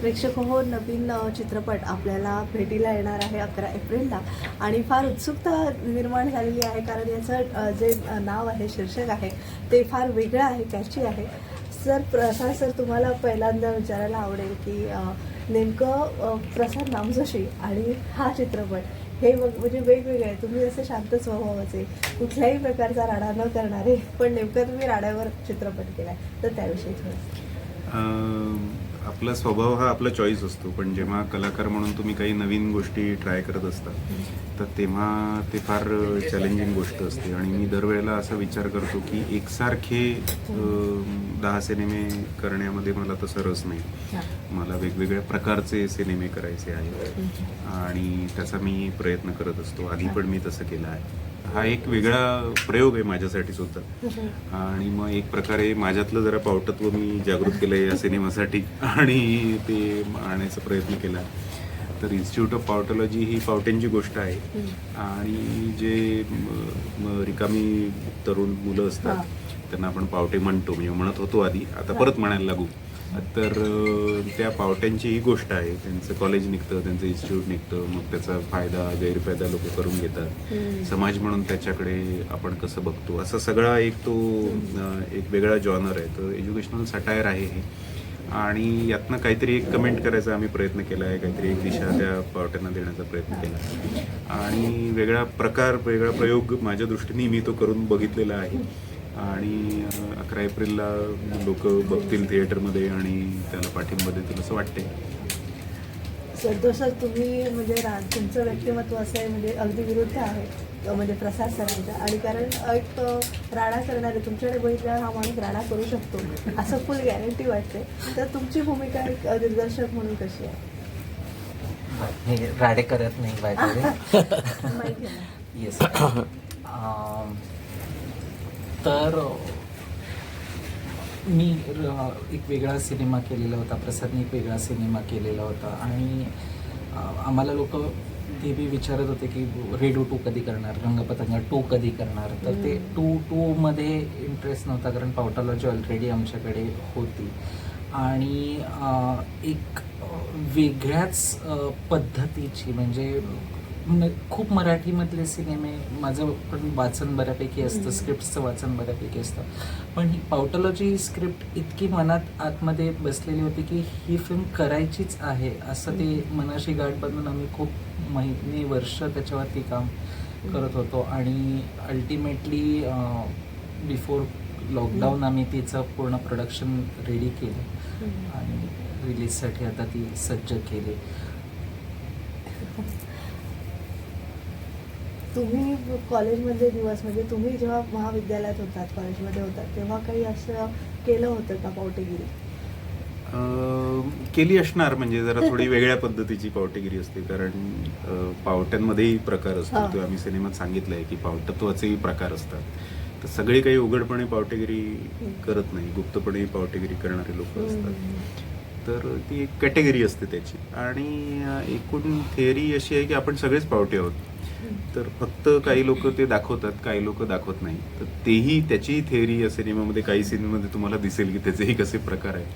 प्रेक्षक हो नवीन चित्रपट आपल्याला भेटीला येणार आहे अकरा एप्रिलला आणि फार उत्सुकता निर्माण झालेली आहे कारण याचं जे नाव आहे शीर्षक आहे ते फार वेगळं आहे कॅची आहे. सर प्रसाद सर तुम्हाला पहिल्यांदा विचारायला आवडेल की नेमकं प्रसाद नामजोशी आणि हा चित्रपट हे मग म्हणजे वेगवेगळे आहे तुम्ही असे शांत स्वभावाचे कुठल्याही प्रकारचा राडा न करणारे पण नेमकं तुम्ही राड्यावर चित्रपट केलाय तर त्याविषयी थोडं. आपला स्वभाव हा आपला चॉईस असतो. पण जेव्हा कलाकार म्हणून तुम्ही काही नवीन गोष्टी ट्राय करत असता तर तेव्हा ते फार चॅलेंजिंग गोष्ट असते. आणि मी दरवेळेला असा विचार करतो की एकसारखे दहा सिनेमे करण्यामध्ये मला तसं रस नाही. मला वेगवेगळ्या प्रकारचे सिनेमे करायचे आहेत. आणि त्याचा मी प्रयत्न करत असतो. आधी पण मी तसं केलं आहे. हा एक वेगळा प्रयोग आहे माझ्यासाठी सुद्धा. आणि मग एक प्रकारे माझ्यातलं जरा पावटत्व मी जागृत केलं या सिनेमासाठी आणि ते आणण्याचा प्रयत्न केला. तर इन्स्टिट्यूट ऑफ पावटॉलॉजी ही पावट्यांची गोष्ट आहे. आणि जे रिकामी तरुण मुलं असतात. त्यांना आपण पावटे म्हणतो. म्हणजे म्हणत होतो आधी आता परत म्हणायला लागू. तर त्या पावट्यांची ही गोष्ट आहे. त्यांचं कॉलेज निघतं त्यांचं इन्स्टिट्यूट निघतं मग त्याचा फायदा गैरफायदा लोक करून घेतात. समाज म्हणून त्याच्याकडे आपण कसं बघतो? असा सगळा एक तो एक वेगळा जॉनर आहे. तर एज्युकेशनल सटायर आहे हे. आणि यातनं काहीतरी एक कमेंट करायचा आम्ही प्रयत्न केला आहे. काहीतरी एक दिशा त्या पावट्यांना देण्याचा प्रयत्न केला. आणि वेगळा प्रकार वेगळा प्रयोग माझ्या दृष्टीने मी तो करून बघितलेला आहे. आणि अकरा एप्रिलला लोक बघतील थिएटरमध्ये आणि त्याला पाठिंबा देतील असं वाटते सर सर तुम्ही म्हणजे रा तुमचं व्यक्तिमत्व असं आहे म्हणजे अगदी विरुद्ध आहे म्हणजे प्रसाद सरांच्या आणि कारण एक राडा करणारे तुमच्याकडे बघितल्यावर हा माणूस राडा करू शकतो. असं फुल गॅरंटी वाटते तर तुमची भूमिका एक दिग्दर्शक म्हणून कशी आहे? मी राडे करत नाही बाय ना? येस तर मी एक वेगळा सिनेमा केलेला होता प्रसादने एक वेगळा सिनेमा केलेला होता आणि आम्हाला लोक ते बी विचारत होते की रेडू टू कधी करणार रंगपतंग टू कधी करणार? तर ते टू टूमध्ये इंटरेस्ट नव्हता कारण पावटॉलॉजी ऑलरेडी आमच्याकडे होती. आणि एक वेगळ्याच पद्धतीची म्हणजे म- खूप मराठीमधले सिनेमे माझं पण वाचन बऱ्यापैकी असतं स्क्रिप्टचं वाचन बऱ्यापैकी असतं. पण ही पावटॉलॉजी स्क्रिप्ट इतकी मनात आतमध्ये बसलेली होती की ही फिल्म करायचीच आहे असं ते मनाशी गाठ बांधून आम्ही खूप महिने वर्ष त्याच्यावरती काम करत होतो. आणि अल्टिमेटली बिफोर लॉकडाऊन आम्ही तिचं पूर्ण प्रोडक्शन रेडी केलं. आणि रिलीजसाठी आता ती सज्ज केली. तुम्ही कॉलेजमधले दिवस म्हणजे तुम्ही जेव्हा महाविद्यालयात होतात कॉलेजमध्ये होतात तेव्हा काही असं केलं होतं का पावटेगिरी? केली असणार म्हणजे जरा थोडी वेगळ्या पद्धतीची पावटेगिरी असते कारण पावट्यांमध्येही प्रकार. असतो तो आम्ही सिनेमात सांगितलंय की पावटत्वाचेही प्रकार असतात. तर सगळे काही उघडपणे पावटेगिरी करत नाही गुप्तपणे पावटेगिरी करणारे लोक असतात. तर ती एक कॅटेगरी असते त्याची. आणि एकूण थिअरी अशी आहे की आपण सगळेच पावटे आहोत. तर फक्त काही लोक ते दाखवतात काही लोक दाखवत नाही. तर तेही त्याची थेअरी या सिनेमामध्ये काही सिनेमामध्ये तुम्हाला दिसेल की त्याचेही कसे प्रकार आहेत.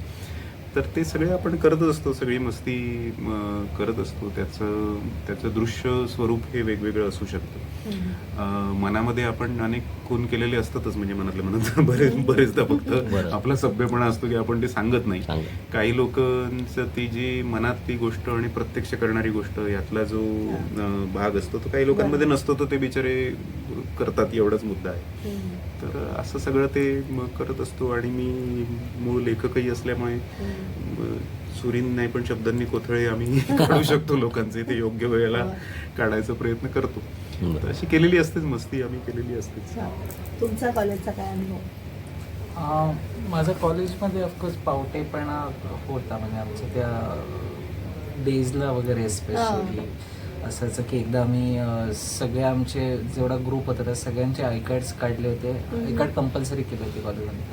तर ते सगळे आपण करतच असतो सगळी मस्ती करत असतो. त्याचं त्याचं दृश्य स्वरूप हे वेगवेगळं असू शकतं. मनामध्ये आपण अनेक खून केलेले असतातच म्हणजे मनातल्या मनात बरेच बरेचदा फक्त. आपला सभ्यपणा असतो की आपण ते सांगत नाही. काही लोकांचं ती जी मनात ती गोष्ट आणि प्रत्यक्ष करणारी गोष्ट यातला जो भाग असतो तो काही लोकांमध्ये नसतो तो ते बिचारे करतात एवढाच मुद्दा आहे. तर असं सगळं ते म करत असतो आणि मी मूळ लेखकही असल्यामुळे सुरीन नाही पण शब्दांनी कोथळे आम्ही काढू शकतो लोकांचे ते योग्य वेळेला काढायचा प्रयत्न करतो. तर अशी केलेली असतेच मस्ती आम्ही केलेली असतेच. तुमचा कॉलेजचा काय अनुभव? अं, माझ्या कॉलेजमध्ये ऑफकोर्स पावटेपणा होता म्हणजे आमच्या त्या डेजला वगैरे स्पेशली असायचं की एकदा आम्ही सगळे आमचे जेवढा ग्रुप होता त्या सगळ्यांचे आय कार्ड्स काढले होते. आय कार्ड कंपल्सरी केले होते कॉलेजमध्ये